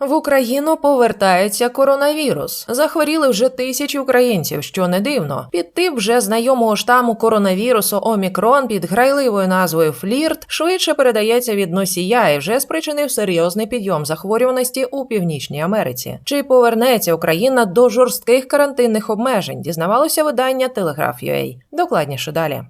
В Україну повертається коронавірус. Захворіли вже тисячі українців, що не дивно. Підтип вже знайомого штаму коронавірусу Омікрон під грайливою назвою Флірт швидше передається від носія і вже спричинив серйозний підйом захворюваності у Північній Америці. Чи повернеться Україна до жорстких карантинних обмежень? Дізнавалося видання Telegraph.ua. Докладніше далі.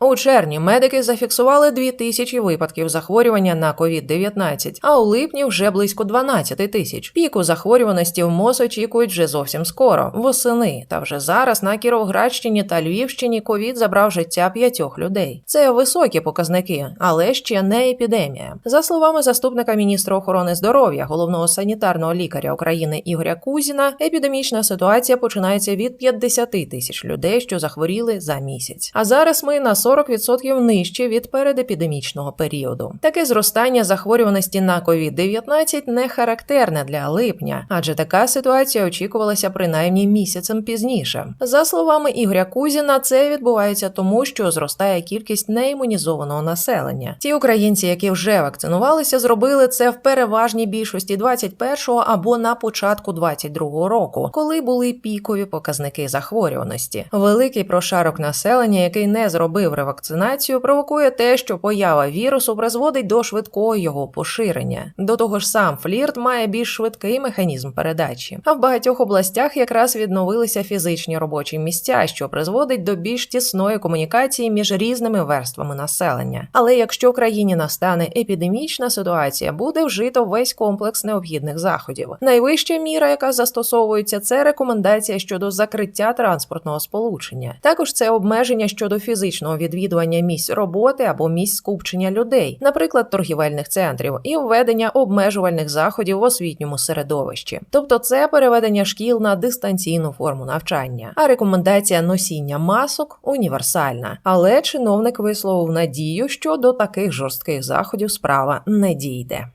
У червні медики зафіксували 2000 випадків захворювання на COVID-19, а у липні вже близько 12 тисяч. Піку захворюваності в МОЗ очікують вже зовсім скоро, восени. Та вже зараз на Кіровоградщині та Львівщині ковід забрав життя п'ятьох людей. Це високі показники, але ще не епідемія. За словами заступника міністра охорони здоров'я, головного санітарного лікаря України Ігоря Кузіна, епідемічна ситуація починається від 50 тисяч людей, що захворіли за місяць. А зараз ми на 40% нижче від передепідемічного періоду. Таке зростання захворюваності на COVID-19 не характерне для липня, адже така ситуація очікувалася принаймні місяцем пізніше. За словами Ігоря Кузіна, це відбувається тому, що зростає кількість неімунізованого населення. Ті українці, які вже вакцинувалися, зробили це в переважній більшості 21-го або на початку 22-го року, коли були пікові показники захворюваності. Великий прошарок населення, який не зробив ревакцинацію, провокує те, що поява вірусу призводить до швидкого його поширення. До того ж, сам флірт має більш швидкий механізм передачі. А в багатьох областях якраз відновилися фізичні робочі місця, що призводить до більш тісної комунікації між різними верствами населення. Але якщо в країні настане епідемічна ситуація, буде вжито весь комплекс необхідних заходів. Найвища міра, яка застосовується, це рекомендація щодо закриття транспортного сполучення. Також це обмеження щодо фізичного відвідування місць роботи або місць скупчення людей, наприклад, торгівельних центрів, і введення обмежувальних заходів в освітньому середовищі. Тобто, це переведення шкіл на дистанційну форму навчання. А рекомендація носіння масок універсальна. Але чиновник висловив надію, що до таких жорстких заходів справа не дійде.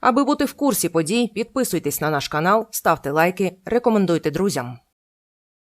Аби бути в курсі подій, підписуйтесь на наш канал, ставте лайки, рекомендуйте друзям.